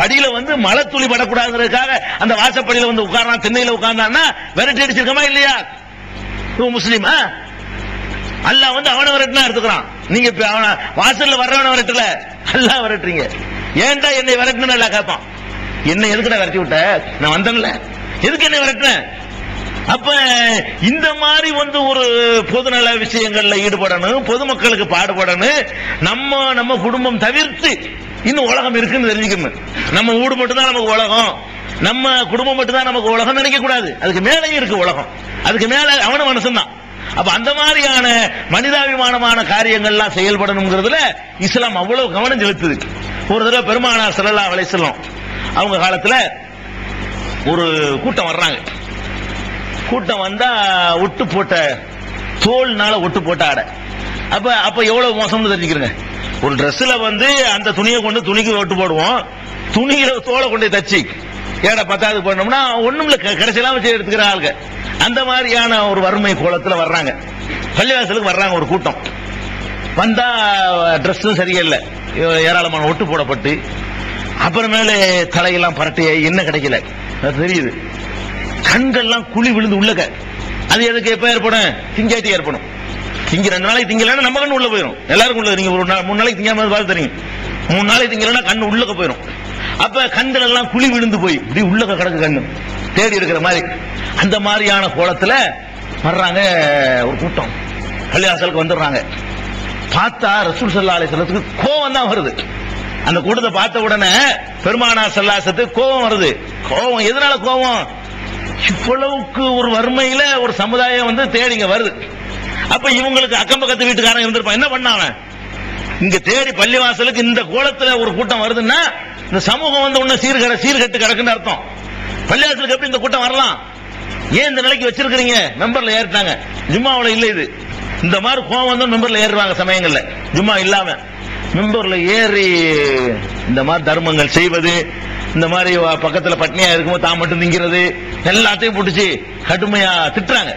படியில வந்து மழை துளி படக்கூடாதுக்காக அந்த வாசப்படியில வந்து உட்கார்றான் திண்ணையில உட்கார்ந்தான்னா விரட்டி அடிச்சிருக்கமா இல்லையா? இவன் முஸ்லீமா அல்லாஹ் வந்து அவனை விரட்டினா எடுத்துக்கிறான். நீங்க இப்ப அவன வாசல்ல வர்றவன விரட்டல. அல்லாஹ் விரட்டுறீங்க. ஏன்டா என்னை விரட்டணும் நல்லா கேட்பான் என்ன எதுக்குடா விரட்டி விட்ட நான் வந்தேன்ல. எதுக்கு என்ன விரட்டினேன் அப்ப இந்த மாதிரி வந்து ஒரு பொதுநல விஷயங்கள்ல ஈடுபடணும் பொதுமக்களுக்கு பாடுபடணும். நம்ம நம்ம குடும்பம் தவிர்த்து இன்னும் உலகம் இருக்குன்னு தெரிஞ்சுக்கணும். நம்ம வீடு மட்டும்தான் நமக்கு உலகம். நம்ம குடும்பம் மட்டும்தான் நமக்கு உலகம் நினைக்க கூடாது அதுக்கு மேலேயும் இருக்கு உலகம். அதுக்கு மேல அவன மனுஷன் தான் அப்ப அந்த மாதிரியான மனிதாபிமானமான காரியங்கள்லாம் செயல்படணுங்கிறதுல இஸ்லாம் அவ்வளவு கவனம் செலுத்துது. ஒரு தடவை பெருமானார் ஸல்லல்லாஹு அலைஹி அவங்க காலத்துல ஒரு கூட்டம் வர்றாங்க. கூட்டம் வந்தா ஒட்டு போட்ட தோல்னால ஒட்டு போட்ட ஆடை. அப்ப அப்ப எவ்வளவு மோசம்னு தெரிஞ்சுக்கிறங்க. ஒரு Dressல வந்து அந்த துணியை கொண்டு துணிக்கு ஒட்டு போடுவோம். துணியில தோலை கொண்டு தச்சு. ஏடா பத்தாவது பண்ணோம்னா ஒண்ணும் இல்ல கடைசியெல்லாம் வச்சு எடுத்துக்கிற ஆளுங்க. அந்த மாதிரியான ஒரு வறுமை கோலத்துல வர்றாங்க. பள்ளிவாசலுக்கு வர்றாங்க ஒரு கூட்டம். வந்தா ட்ரெஸ்ஸும் சரியில்லை. ஏராளமான ஒட்டு போடப்பட்டு அப்புறமேலே தலையெல்லாம் பரட்டி என்ன கிடைக்கல? அது தெரியுது. கண்கள்லாம் குழி விழுந்து உள்ளக. அது எதுக்கு எப்ப ஏற்படும்? திங்காட்டி ஏற்படும். திங்க ரெண்டு நாளைக்கு திங்கலன்னா நம்ம கண்ணு உள்ள போயிடும் எல்லாருக்கும் உள்ள நீங்க ஒரு நாள் மூணு நாளைக்கு திங்காம பார்த்து தெரியும். மூணு நாளைக்கு திங்கலன்னா கண்ணு உள்ளக்க போயிடும் அப்ப கண்கள் எல்லாம் குழி விழுந்து போய் இப்படி உள்ளக்க கிடக்கு கண்ணு. தேடி இருக்கிற மாதிரி. அந்த மாதிரியான கோலத்துல வர்றாங்க ஒரு கூட்டம். பள்ளிவாசலுக்கு வந்துடுறாங்க. பார்த்தா ரசூல் சல்லா அலிசல்லத்துக்கு கோவம் தான் வருது. அந்த கூட்டத்தை பார்த்த உடனே பெருமானா சல்லாசத்துக்கு கோவம் வருது. கோவம் எதனால கோவம்? இவ்வளவுக்கு ஒரு வறுமையில ஒரு சமுதாயம் வந்து தேடிங்க வருது. அப்ப இவங்களுக்கு அக்கம் பக்கத்து வீட்டுக்காரன் இருந்திருப்பான். என்ன பண்ண அவன்? இங்க தேடி பள்ளிவாசலுக்கு இந்த கோலத்துல ஒரு கூட்டம் வருதுன்னா இந்த சமூகம் வந்து உன்ன சீர்கட சீர்கட்டு கிடக்குன்னு அர்த்தம். பள்ளிவாசலுக்கு எப்படி இந்த கூட்டம் வரலாம்? ஏன் இந்த நிலைக்கு வச்சிருக்கிறீங்க? மெம்பர்ல ஏறிட்டாங்க. ஜும்மாவுல இல்ல இது. இந்த மாதிரி கோவம் வந்து மெம்பர்ல ஏறுவாங்க சமயங்கள்ல. ஜும்மா இல்லாம. மெம்பர்ல ஏறி இந்த மாதிரி தர்மங்கள் செய்வது இந்த மாதிரி பக்கத்துல பட்னியா இருக்கும்போது தான் மட்டும் திங்கிறது எல்லாத்தையும் பிடிச்சி கடுமையா திட்டுறாங்க.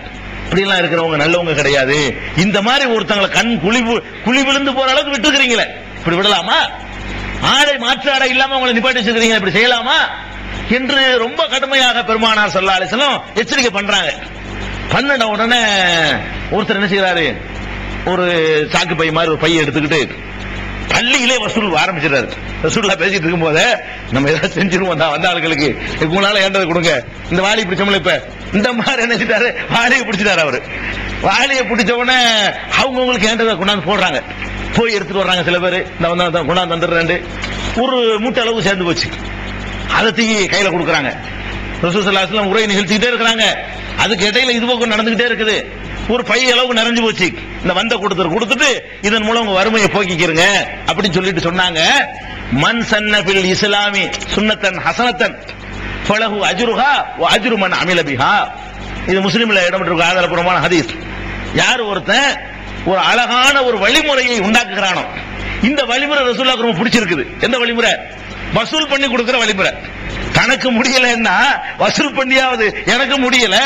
இப்படிலாம் இருக்கிறவங்க நல்லவங்க கிடையாது. இந்த மாதிரி ஒருத்தங்களை கண் குழிவு குழி விழுந்து போற அளவுக்கு விட்டுருக்கிறீங்களே. இப்படி விடலாமா? ஆடை மாற்று ஆடை இல்லாம உங்களை நிப்பாட்டி வச்சிருக்கீங்க இப்படி செய்யலாமா? என்று ரொம்ப கடுமையாக பெருமானார் சல்லா அலிஸ்லாம் எச்சரிக்கை பண்றாங்க. பண்ணின உடனே ஒருத்தர் என்ன செய்யறாரு ஒரு சாக்கு பை மாதிரி ஒரு பையை எடுத்துக்கிட்டு பள்ளியிலே வசூல் ஆரம்பிச்சிடாரு வசூல்லா பேசிட்டு இருக்கும் போதே நம்ம ஏதாவது செஞ்சிருவோம் தான் வந்த ஆளுகளுக்கு. இதுக்கு முன்னால ஏண்டதை கொடுங்க? இந்த வாலி பிடிச்சோம்ல இப்ப? இந்த மாதிரி என்ன செஞ்சிட்டாரு வாளியை பிடிச்சிட்டாரு அவரு. வாலியை பிடிச்ச உடனே அவங்கவுங்களுக்கு ஏண்டதை கொண்டாந்து போடுறாங்க. போய் எடுத்துட்டு வர்றாங்க சில பேர். இந்த வந்தா கொண்டாந்து வந்துடுறேன் ஒரு மூட்டை அளவு சேர்ந்து போச்சு. அதை தூக்கி கையில கொடுக்குறாங்க. ரசூசல்லாஸ்லாம் உரை நிகழ்த்திக்கிட்டே இருக்கிறாங்க. அதுக்கு இடையில இது பக்கம் நடந்துகிட்டே இருக்குது. ஒரு பை அளவுக்கு நிறைஞ்சு போச்சு. இந்த வந்த கூட்டத்தில் கொடுத்துட்டு இதன் மூலம் உங்க வறுமையை போக்கிக்கிறங்க அப்படின்னு சொல்லிட்டு சொன்னாங்க. மண் சன்னபில் இஸ்லாமி சுன்னத்தன் ஹசனத்தன். ஃபலஹு அஜுருஹா அஜுரு மண் அமிலபிஹா இது முஸ்லீம்ல இடம்பெற்றிருக்க ஆதாரபூர்வமான ஹதீஸ். யார் ஒருத்தன் ஒரு அழகான ஒரு வழிமுறையை உண்டாக்குகிறானோ இந்த வழிமுறை ரசூல்லாக்கு ரொம்ப பிடிச்சிருக்குது. எந்த வழிமுறை? வசூல் பண்ணி கொடுக்கிற வழிமுறை. தனக்கு முடியலன்னா வசூல் பண்ணியாவது எனக்கு முடியல.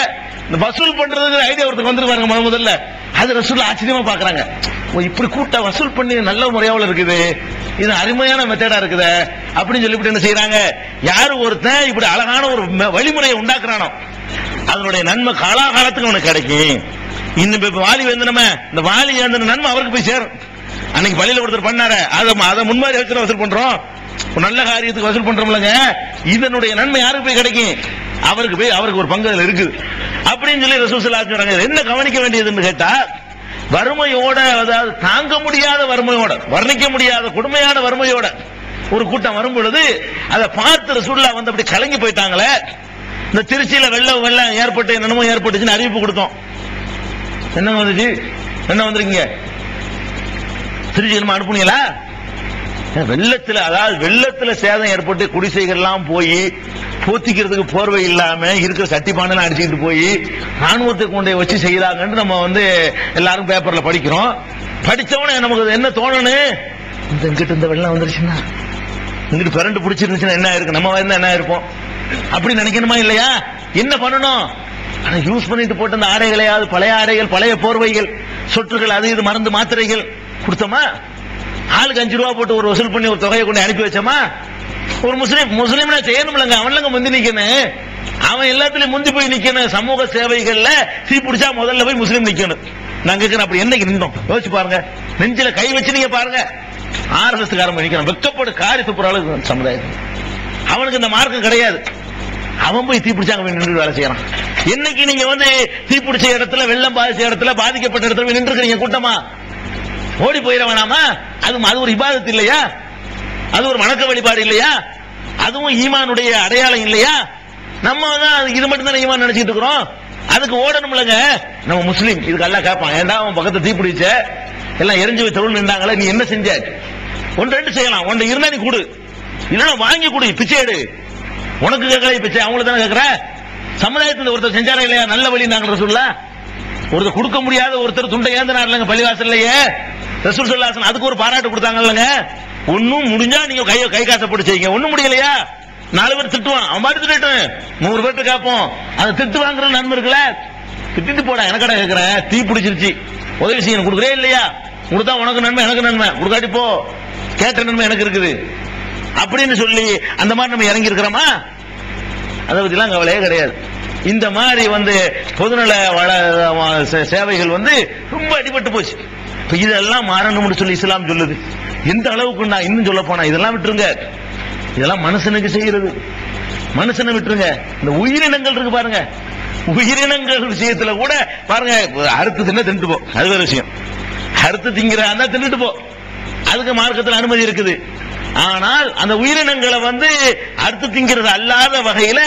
இந்த வசூல் பண்றதுக்கு ஐடியா ஒருத்தர் வந்துருவாங்க முத முதல்ல. அது ரசூல் ஆச்சரியமா பாக்குறாங்க. இப்படி கூட்டா வசூல் பண்ணி நல்ல முறையாவில் இருக்குது. இது அருமையான மெத்தடா இருக்குது. அப்படின்னு சொல்லிவிட்டு என்ன செய்யறாங்க யாரு ஒருத்தன் இப்படி அழகான ஒரு ம- வழிமுறையை உண்டாக்குறானோ அதனுடைய நன்மை காலாகாலத்துக்கு அவனுக்கு கிடைக்கும். இன்னும் இப்ப வாலி வந்து நம்ம இந்த வாலி அந்த நன்மை அவருக்கு போய் சேரும். அன்னைக்கு பள்ளியில ஒருத்தர் பண்ணாரு. அதை அதை முன்மாதிரி வச்சு வசூல் பண்றோம். நல்ல காரியத்துக்கு வசூல் பண்றோம்லங்க. இதனுடைய நன்மை யாருக்கு போய் கிடைக்கும்? அவருக்கு போய் அவருக்கு ஒரு பங்கு அதில் இருக்குது. அப்படின்னு சொல்லி ரசூசலா சொல்றாங்க என்ன கவனிக்க வேண்டியதுன்னு கேட்டா வறுமையோட அதாவது தாங்க முடியாத வறுமையோட வர்ணிக்க முடியாத கொடுமையான வறுமையோட ஒரு கூட்டம் வரும் பொழுது அதை பார்த்து ரசூல்லா வந்து அப்படி கலங்கி போயிட்டாங்களே. இந்த திருச்சியில வெள்ளம் வெள்ளம் ஏற்பட்டு என்னமோ ஏற்பட்டுச்சுன்னு அறிவிப்பு கொடுத்தோம். என்ன வந்துச்சு? என்ன வந்திருக்கீங்க? திருச்சி அனுப்புனீங்களா? வெள்ளத்துல அதாவது வெள்ளத்துல சேதம் ஏற்பட்டு குடிசைகள்லாம் போய் போத்திக்கிறதுக்கு போர்வை இல்லாம இருக்கிற சட்டிப்பானெல்லாம் அடிச்சுக்கிட்டு போய் ராணுவத்தை கொண்டு வச்சு செய்யறாங்கன்னு நம்ம வந்து எல்லாரும் பேப்பர்ல படிக்கிறோம். படிச்சவனே நமக்கு என்ன தோணணும் இந்த இங்கிட்ட இந்த வெள்ளம் வந்துருச்சுன்னா? இங்கிட்டு பிறண்டு பிடிச்சிருந்துச்சுன்னா என்ன இருக்கு? நம்ம இருந்தா என்ன இருப்போம்? அப்படி நினைக்கணுமா இல்லையா? என்ன பண்ணணும்? ஆனா யூஸ் பண்ணிட்டு போட்ட அந்த ஆடைகளையாவது பழைய ஆடைகள் பழைய போர்வைகள் சொற்றுகள் அது இது மருந்து மாத்திரைகள் கொடுத்தோமா? ஆளுக்கு அஞ்சு ரூபா போட்டு ஒரு வசூல் பண்ணி ஒரு தொகையை கொண்டு அனுப்பி வச்சோமா? ஒரு முஸ்லீம் முஸ்லீம்னா செய்யணும்லங்க. அவன்லங்க முந்தி நிக்கணும். அவன் எல்லாத்துலயும் முந்தி போய் நிக்கணும். சமூக சேவைகள்ல தீ பிடிச்சா முதல்ல போய் முஸ்லீம் நிக்கணும். நான் கேட்கிறேன் அப்படி என்னைக்கு நின்றோம்? யோசிச்சு பாருங்க. நெஞ்சில கை வச்சு நீங்க பாருங்க. ஆர்எஸ்எஸ் காரன் நிக்கணும் வெக்கப்படு காரி துப்புற அளவுக்கு சமுதாயம் அவனுக்கு இந்த மார்க்கம் கிடையாது. அவன் போய் தீப்பிடிச்சாங்க போய் நின்று வேலை செய்யறான். என்னைக்கு நீங்க வந்து தீப்பிடிச்ச இடத்துல வெள்ளம் பாதிச்ச இடத்துல பாதிக்கப்பட்ட இடத்துல போய் நின்று கூட்டமா. ஓடி போயிட வேணாமா? அது அது ஒரு இபாதத்து இல்லையா? அது ஒரு வணக்க வழிபாடு இல்லையா? அதுவும் ஈமானுடைய அடையாளம் இல்லையா? நம்ம தான் இது மட்டும் தான் ஈமான் நினைச்சிட்டு இருக்கிறோம்? அதுக்கு ஓடணும்லங்க. நம்ம முஸ்லீம் இதுக்கு எல்லாம் கேட்பான் ஏன்டா அவன் பக்கத்து தீப்பிடிச்ச? எல்லாம் எரிஞ்சு போய் தொழில் நின்றாங்களே நீ என்ன செஞ்ச? ஒன்று ரெண்டு செய்யலாம். ஒன்று இருந்தா நீ கொடு. இல்லைன்னா வாங்கி கொடு பிச்சை எடு. உனக்கு கேட்கல பிச்சை அவங்களுக்கு தானே கேட்கற? சமுதாயத்தில் ஒருத்தர் செஞ்சாரா இல்லையா? நல்ல வழி நாங்கள் சொல்ல ஒருத்தர் கொடுக்க முடியாத ஒருத்தர் துண்டை ஏந்தினார்லங்க பள்ளிவாசல்லையே. ரசூல் சொல்லாசன் அதுக்கு ஒரு பாராட்டு கொடுத்தாங்க இல்லைங்க. ஒன்னும் முடிஞ்சா நீங்க கை கை காசை போட்டு செய்யுங்க. ஒண்ணும் முடியலையா? நாலு பேர் திட்டுவான். அவன் பாட்டு திட்டட்டும் நூறு பேர்ட்டு கேட்போம் அந்த திட்டு வாங்குற நன்மை இருக்குல்ல? திட்டிட்டு போடா. எனக்கடா கேட்கிறேன் தீ பிடிச்சிருச்சு. உதவி செய்யணும். கொடுக்குறே இல்லையா? கொடுத்தா உனக்கு நன்மை எனக்கு நன்மை. கொடுக்காட்டி போ. கேட்ட நன்மை எனக்கு இருக்குது. அப்படின்னு சொல்லி அந்த மாதிரி நம்ம இறங்கி இருக்கிறோமா அதை பத்திலாம் கவலையே கிடையாது. இந்த மாதிரி வந்து பொதுநல வள சே- சேவைகள் வந்து ரொம்ப அடிபட்டு போச்சு. இதெல்லாம் மாறணும்னு சொல்லி இஸ்லாம் சொல்லுது. எந்த அளவுக்கு நான் இன்னும் சொல்ல போனா இதெல்லாம் விட்டுருங்க. இதெல்லாம் மனுஷனுக்கு செய்யறது. மனுஷனை விட்டுருங்க. இந்த உயிரினங்கள் இருக்கு பாருங்க. உயிரினங்கள் விஷயத்துல கூட பாருங்க அறுத்து தின்ன தின்னுட்டு போ. அது வேற விஷயம். அறுத்து திங்கிறான்னா தின்னுட்டு போ. அதுக்கு மார்க்கத்தில் அனுமதி இருக்குது. ஆனால் அந்த உயிரினங்களை வந்து அறுத்து திங்கிறது அல்லாத வகையில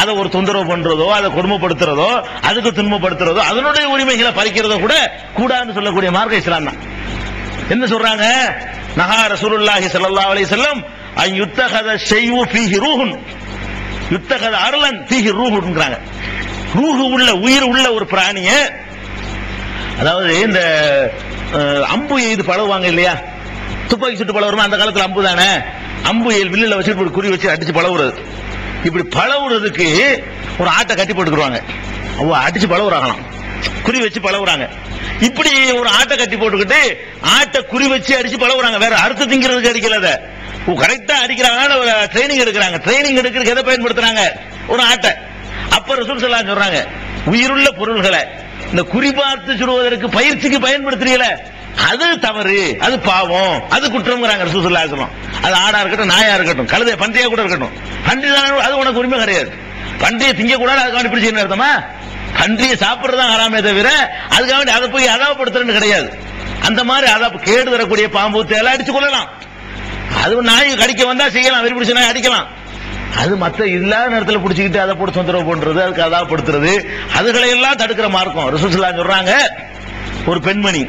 அதை ஒரு தொந்தரவு பண்றதோ அதை கொடுமைப்படுத்துறதோ அதுக்கு துன்பப்படுத்துறதோ அதனுடைய உரிமைகளை பறிக்கிறதோ கூட கூடாதுன்னு சொல்லக்கூடிய மார்க்க இஸ்லாம் தான். என்ன சொல்றாங்க? நகா ரசூலுல்லாஹி ஸல்லல்லாஹு அலைஹி வஸல்லம் அன் யுத்தகத ஷைஉ ஃபீஹி ரூஹுன் யுத்தகத அருளன் ஃபீஹி ரூஹுன்றாங்க ரூஹு உள்ள உயிர் உள்ள ஒரு பிராணிய அதாவது இந்த அம்பு எய்து பழகுவாங்க இல்லையா? துப்பாக்கி சுட்டு பழகுறோமா? அந்த காலத்துல அம்பு தானே? அம்பு எயில் வில்லில் வச்சுட்டு ஒரு குறி வச்சு அடிச்சு பழகுறது. இப்படி பழவுறதுக்கு ஒரு ஆட்டை கட்டி போட்டுக்குருவாங்க அவங்க அடிச்சு பழகுறாங்களாம் குறி வச்சு பழகுறாங்க இப்படி ஒரு ஆட்டை கட்டி போட்டுக்கிட்டு ஆட்டை குறி வச்சு அடிச்சு பழகுறாங்க வேற அறுத்து திங்கிறதுக்கு அடிக்கல அதை. கரெக்டா அடிக்கிறாங்க ட்ரைனிங் எடுக்கிறாங்க. ட்ரைனிங் எடுக்கிறதுக்கு எதை பயன்படுத்துறாங்க? ஒரு ஆட்டை. அப்ப ரசூல் ஸல்லல்லாஹு சொல்றாங்க. உயிருள்ள பொருள்களை. இந்த குறி பார்த்து சுடுவதற்கு பயிற்சிக்கு பயன்படுத்துறீங்கள. அது தவறு அது பாவம் அது குற்றம்ங்கிறாங்க ரசூல் அது ஆடா இருக்கட்டும் நாயா இருக்கட்டும் கழுதை பன்றியா கூட இருக்கட்டும். பன்றி அது உனக்கு உரிமை கிடையாது. பன்றியை திங்க கூடாது அதுக்காக இப்படி அர்த்தமா? பன்றியை சாப்பிடுறதா ஆறாமே தவிர அதுக்காக வேண்டி அதை போய் அதாவப்படுத்துறேன்னு கிடையாது. அந்த மாதிரி அதை கேடு தரக்கூடிய பாம்பு தேலை அடிச்சு கொள்ளலாம் அது நாய் கடிக்க வந்தா செய்யலாம் வெறி பிடிச்ச நாய் அடிக்கலாம். அது மத்த இல்லாத நேரத்தில் பிடிச்சிக்கிட்டு அதை போட்டு தொந்தரவு பண்றது அதுக்கு அதாவப்படுத்துறது அதுகளை எல்லாம் தடுக்கிற மார்க்கம். ரசூலுல்லா சொல்றாங்க ஒரு பெண்மணி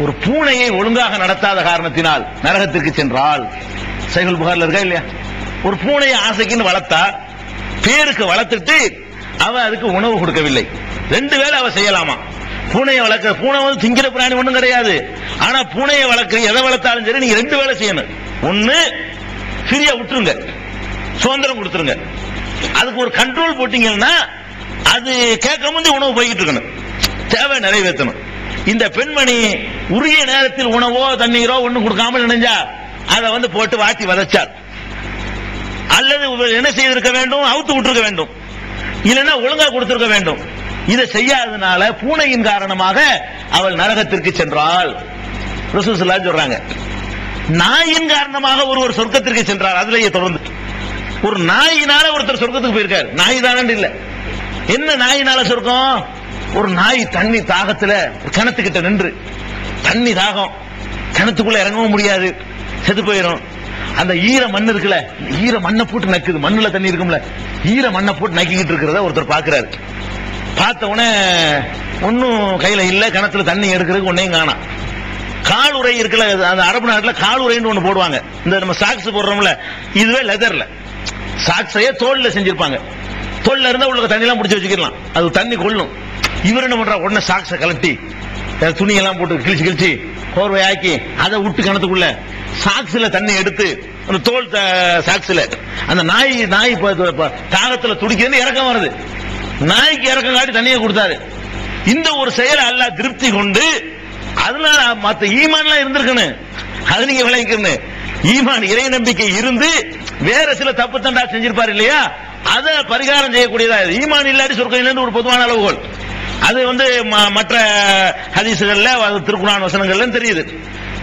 ஒரு பூனையை ஒழுங்காக நடத்தாத காரணத்தினால் நரகத்திற்கு சென்றால் சைகுல் புகார்ல இருக்கா இல்லையா? ஒரு பூனையை ஆசைக்குன்னு வளர்த்தா பேருக்கு வளர்த்துட்டு அவ அதுக்கு உணவு கொடுக்கவில்லை. ரெண்டு வேளை அவ செய்யலாமா? பூனையை வளர்க்க பூனை வந்து திங்கிற பிராணி ஒண்ணும் கிடையாது. ஆனா பூனையை வளர்க்க எதை வளர்த்தாலும் சரி நீங்க ரெண்டு வேலை செய்யணும். ஒண்ணு ஃப்ரீயா விட்டுருங்க. சுதந்திரம் கொடுத்துருங்க. அதுக்கு ஒரு கண்ட்ரோல் போட்டீங்கன்னா அது கேட்க முந்தைய உணவு போய்கிட்டு இருக்கணும். தேவை நிறைவேற்றணும். இந்த பெண்மணி உரிய நேரத்தில் உணவோ தண்ணீரோ ஒண்ணும் கொடுக்காமல் நினைஞ்சா அதை வந்து போட்டு வாட்டி வதச்சார். அல்லது என்ன செய்திருக்க வேண்டும்? அவுத்து விட்டுருக்க வேண்டும். இல்லைன்னா ஒழுங்கா கொடுத்திருக்க வேண்டும். இதை செய்யாததுனால பூனையின் காரணமாக அவள் நரகத்திற்கு சென்றாள். ரசூலுல்லாஹி சொல்றாங்க நாயின் காரணமாக ஒருவர் சொர்க்கத்திற்கு சென்றார். அதுலயே தொடர்ந்து. ஒரு நாயினால ஒருத்தர் சொர்க்கத்துக்கு போயிருக்காரு. நாய் தானே இல்ல. என்ன நாயினால சொர்க்கம்? ஒரு நாய் தண்ணி தாகத்துல கிணத்துக்கிட்ட நின்று தண்ணி தாகம். கிணத்துக்குள்ள இறங்கவும் முடியாது செத்து போயிடும் அந்த ஈர மண் இருக்குல்ல ஈர மண்ணை போட்டு நக்குது. மண்ணுல தண்ணி இருக்கும்ல ஈர மண்ணை போட்டு நக்கிக்கிட்டு இருக்கிறத ஒருத்தர் பாக்குறாரு பார்த்த உடனே ஒன்னும் கையில இல்ல கிணத்துல தண்ணி எடுக்கிறதுக்கு ஒன்னையும் காணாம் கால் உரை இருக்குல்ல அந்த அரபு நாட்டுல கால் உரைன்னு ஒண்ணு போடுவாங்க. இந்த நம்ம சாக்ஸ் போடுறோம்ல இதுவே லெதர்ல சாக்ஸையே தோல்ல செஞ்சிருப்பாங்க. தோல்ல இருந்தா உள்ள தண்ணி எல்லாம் பிடிச்சி வச்சுக்கலாம் அது தண்ணி கொள்ளும். இவர் என்ன பண்றா உடனே சாக்ஸை கலட்டி துணியெல்லாம் போட்டு கிழிச்சு கிழிச்சு கோர்வை ஆக்கி அதை விட்டு கணத்துக்குள்ள சாக்ஸ்ல தண்ணி எடுத்து அந்த தோல் த- சாக்ஸ்ல அந்த நாய் நாய் இப்ப- இப்ப- தாகத்துல துடிக்கிறது இறக்கம் வருது. நாய்க்கு இறக்கம் காட்டி தண்ணியை கொடுத்தாரு. இந்த ஒரு செயலை அல்ல திருப்தி கொண்டு அதனால மத்த ஈமான்லாம் இருந்திருக்கணும். அது நீங்க விளைவிக்கணும் ஈமான் இறை நம்பிக்கை இருந்து வேற சில தப்பு தண்டா செஞ்சிருப்பார் இல்லையா? அதை பரிகாரம் செய்யக்கூடியதா ஈமான் இல்லாட்டி சொர்க்கம் இல்லைன்னு ஒரு பொதுவான அளவுகோல். அது வந்து ம- மற்ற ஹதீசுகள்ல திருக்குறான் வசனங்கள்ல தெரியுது.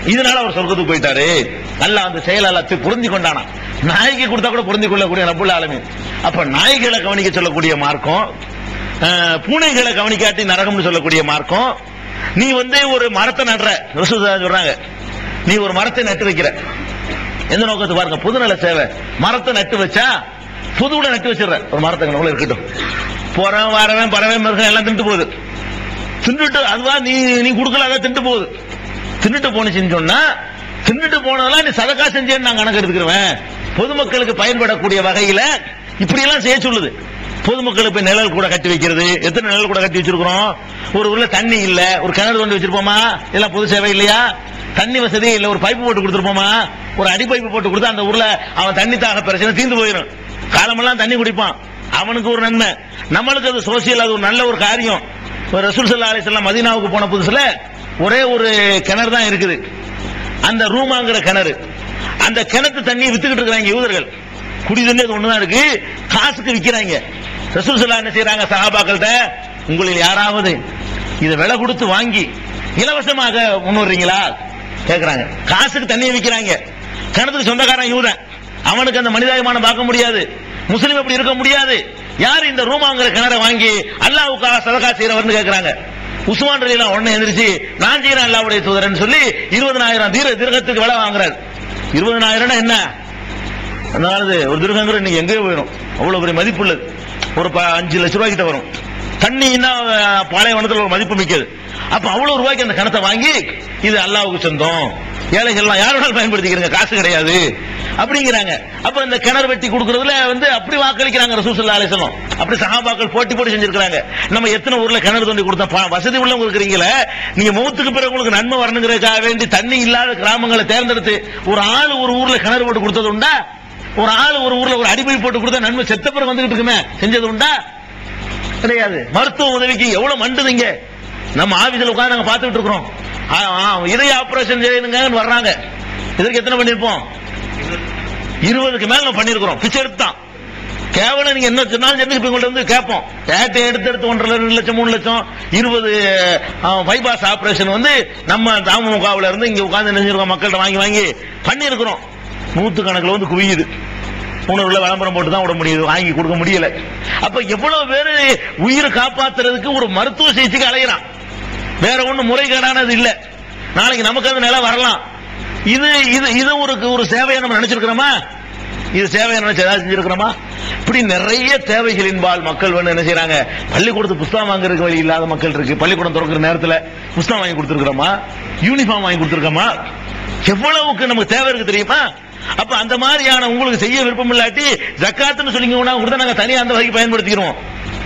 இதனால அவர் சொர்க்கத்துக்கு போயிட்டாரு. அல்லாஹ் அந்த செயல் எல்லாத்தையும் புரிஞ்சு கொண்டானா. நாய்க்கு கொடுத்தா கூட புரிஞ்சு கொள்ளக்கூடிய ரப்புல் ஆலமீன். அப்ப நாய்களை கவனிக்க சொல்லக்கூடிய மார்க்கம் பூனைகளை கவனிக்காட்டி நரகம்னு சொல்லக்கூடிய மார்க்கம். நீ வந்து ஒரு மரத்தை நடுற. சொல்றாங்க. நீ ஒரு மரத்தை நட்டு வைக்கிற. எந்த நோக்கத்தை பாருங்க? புதுநல சேவை. மரத்தை நட்டு வச்சா புதுவுல நட்டு வச்சிடுற. ஒரு மரத்தை உள்ள இருக்கட்டும். போறவன் வரவன் பறவை மிருகம் எல்லாம் தின்ட்டு போகுது. தின்னுட்டு அதுவா நீ நீ கொடுக்கல அதை தின்ட்டு போகுது. தின்னுட்டு போனுச்சுன்னு சொன்னா தின்னுட்டு போனதெல்லாம் நீ சதக்கா செஞ்சேன்னு நான் கணக்கு எடுத்துக்கிறேன் பொதுமக்களுக்கு பயன்படக்கூடிய வகையில இப்படி எல்லாம் செய்ய சொல்லுது. பொதுமக்களுக்கு நிழல் கூட கட்டி வைக்கிறது. எத்தனை நிழல் கூட கட்டி வச்சிருக்கிறோம்? ஒரு ஊர்ல தண்ணி இல்ல. ஒரு கிணறு கொண்டு வச்சிருப்போமா? எல்லாம் பொது சேவை இல்லையா? தண்ணி வசதி இல்ல. ஒரு பைப்பு போட்டு கொடுத்துருப்போமா? ஒரு அடி பைப்பு போட்டு கொடுத்தா அந்த ஊர்ல அவன் தண்ணி தாக பிரச்சனை தீர்ந்து போயிடும் காலமெல்லாம் தண்ணி குடிப்பான். அவனுக்கு ஒரு நன்மை. நம்மளுக்கு அது சோசியல் அது ஒரு நல்ல ஒரு காரியம். ஒரு ரசூல் சல்லா அலிஸ்லாம் மதீனாவுக்கு போன புதுசுல ஒரே ஒரு கிணறு தான் இருக்குது. அந்த ரூமாங்கிற கிணறு. அந்த கிணத்து தண்ணியை வித்துக்கிட்டு இருக்கிறாங்க யூதர்கள். குடி தண்ணி அது ஒண்ணுதான் இருக்கு. காசுக்கு விற்கிறாங்க ரசூல் சல்லா என்ன செய்யறாங்க சகாபாக்கள்கிட்ட உங்களில் யாராவது இதை விலை கொடுத்து வாங்கி இலவசமாக முன்னுறீங்களா கேக்குறாங்க. காசுக்கு தண்ணியை விற்கிறாங்க கிணத்துக்கு சொந்தக்காரன் யூதன். அவனுக்கு அந்த மனிதாயமான பார்க்க முடியாது. முஸ்லீம் அப்படி இருக்க முடியாது. யார் இந்த ரூமாங்கிற கிணற வாங்கி அல்லாவுக்காக சதகா செய்யறவர்னு கேக்குறாங்க? உஸ்மான் ரலிலாம் உடனே எந்திரிச்சு நான் செய்யறேன் அல்லாவுடைய தூதரன் சொல்லி இருபதனாயிரம் தீர திருகத்துக்கு விலை வாங்குறாரு. இருபதனாயிரம்னா என்ன? அதாவது ஒரு திருகங்கிற இன்னைக்கு எங்கேயோ போயிடும். அவ்வளவு பெரிய மதிப்பு உள்ளது. ஒரு ப- அஞ்சு லட்ச ரூபாய் கிட்ட வரும். தண்ணின்னா அஹ், ஒரு மதிப்பு மிக்கது. அப்ப அவ்வளவு ரூபாய்க்கு அந்த கணத்தை வாங்கி இது அல்லாவுக்கு சொந்தம். ஏழைகள்லாம் யாரோட பயன்படுத்திக்கிறீங்க? பயன்படுத்திக்கிறங்க காசு கிடையாது. அப்படிங்கிறாங்க. அப்ப இந்த கிணறு வெட்டி கொடுக்கறதுல வந்து அப்படி வாக்களிக்கிறாங்க ரசூசல்லா அலிசலம் அப்படி சகாபாக்கள் போட்டி போட்டு செஞ்சிருக்காங்க நம்ம எத்தனை ஊர்ல கிணறு தோண்டி கொடுத்தா வசதி உள்ளவங்க இருக்கிறீங்களே நீங்க முகத்துக்கு பிறகு உங்களுக்கு நன்மை வரணுங்கிறதுக்காக வேண்டி தண்ணி இல்லாத கிராமங்களை தேர்ந்தெடுத்து ஒரு ஆள் ஒரு ஊர்ல கிணறு போட்டு கொடுத்தது உண்டா? ஒரு ஆள் ஒரு ஊர்ல ஒரு அடிப்படை போட்டு கொடுத்தா நன்மை செத்த பிறகு வந்துகிட்டு இருக்குமே? செஞ்சது உண்டா? கிடையாது. மருத்துவ உதவிக்கு எவ்வளவு மண்டுதுங்க நம்ம ஆபீஸ்ல உட்காந்து நாங்க பார்த்துட்டு இருக்கிறோம். இதய ஆபரேஷன் செய்யணுங்கன்னு வர்றாங்க. இதற்கு எத்தனை பண்ணிருப்போம்? இருபதுக்கு மேல நம்ம பண்ணிருக்கிறோம். பிச்சை எடுத்தான் கேவலம் நீங்க என்ன சொன்னாலும் சரி இப்ப உங்கள்ட்ட வந்து கேட்போம். கேட்டு எடுத்து எடுத்து ஒன்றரை ரெண்டு லட்சம் மூணு லட்சம் இருபது பைபாஸ் ஆபரேஷன் வந்து நம்ம தாமுகாவில இருந்து இங்க உட்கார்ந்து நினைஞ்சிருக்கோம் மக்கள்கிட்ட வாங்கி வாங்கி பண்ணிருக்கிறோம். நூத்து கணக்கில் வந்து குவியுது. உணவுல விளம்பரம் போட்டு தான் விட முடியுது. வாங்கி கொடுக்க முடியல. அப்ப எவ்வளவு பேரு உயிரை காப்பாத்துறதுக்கு ஒரு மருத்துவ சிகிச்சைக்கு அலையிறான். வேற ஒண்ணு முறைகேடானது இல்ல. நாளைக்கு நமக்கு அந்த நிலை வரலாம். இது இது இது ஒரு ஒரு சேவையை நம்ம நினைச்சிருக்கிறோமா? இது சேவையை நினைச்சு ஏதாவது செஞ்சிருக்கிறோமா? இப்படி நிறைய தேவைகளின்பால் மக்கள் வந்து என்ன செய்யறாங்க பள்ளிக்கூடத்து புஸ்தகம் வாங்குறதுக்கு வழி இல்லாத மக்கள் இருக்கு. பள்ளிக்கூடம் திறக்கிற நேரத்தில் புஸ்தகம் வாங்கி கொடுத்துருக்கிறோமா? யூனிஃபார்ம் வாங்கி கொடுத்துருக்கோமா எவ்வளவுக்கு நமக்கு தேவை இருக்கு தெரியுமா? அப்ப அந்த மாதிரியான உங்களுக்கு செய்ய விருப்பம் இல்லாட்டி ஜக்காத்துன்னு சொல்லிங்கன்னா கூட நாங்க தனியா அந்த வகைக்கு பயன்படுத்திக்கிறோம்.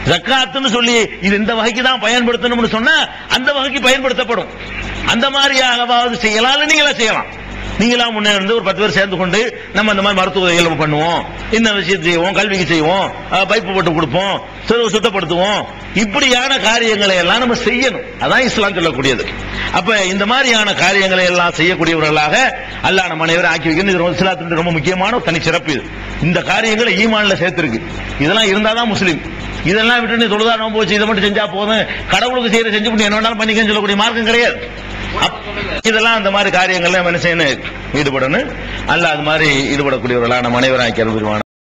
ஜக்காத்துன்னு சொல்லி இது இந்த வகைக்கு தான் பயன்படுத்தணும்னு சொன்னா அந்த வகைக்கு பயன்படுத்தப்படும். அந்த மாதிரியாகவாவது செய்யலாம் நீங்களா செய்யலாம். நீங்களா முன்னே இருந்து ஒரு பத்து பேர் சேர்ந்து கொண்டு நம்ம இந்த மாதிரி மருத்துவ உதவிகள் நம்ம பண்ணுவோம். இந்த விஷயத்தை செய்வோம் கல்விக்கு செய்வோம். பைப்பு போட்டு கொடுப்போம். சுத்தப்படுத்துவோம். இப்படியான காரியங்களை எல்லாம் நம்ம செய்யணும். அதான் இஸ்லாம் சொல்லக்கூடியது. அப்ப இந்த மாதிரியான காரியங்களை எல்லாம் செய்யக்கூடியவர்களாக அல்லாஹ் நம்ம அனைவரும் ஆக்கி வைக்கிறது இது இஸ்லாத்தின் ரொம்ப முக்கியமான தனி சிறப்பு இது. இந்த காரியங்களை ஈமான்ல சேர்த்திருக்கு. இதெல்லாம் இருந்தாதான் முஸ்லீம். இதெல்லாம் விட்டு நீ தொழுதா நம்ம போச்சு இதை மட்டும் செஞ்சா போதும். கடவுளுக்கு செய்யற செஞ்சு பண்ணி என்ன வேணாலும் பண்ணிக்கன்னு சொல்லக்கூடிய மார்க்கம் கிடையாது. அப்- இதெல்லாம் அந்த மாதிரி காரியங்கள்லாம் மனுஷன் ஈடுபடணும்? அல்ல அது மாதிரி ஈடுபடக்கூடியவர்களான நம்ம அனைவரும்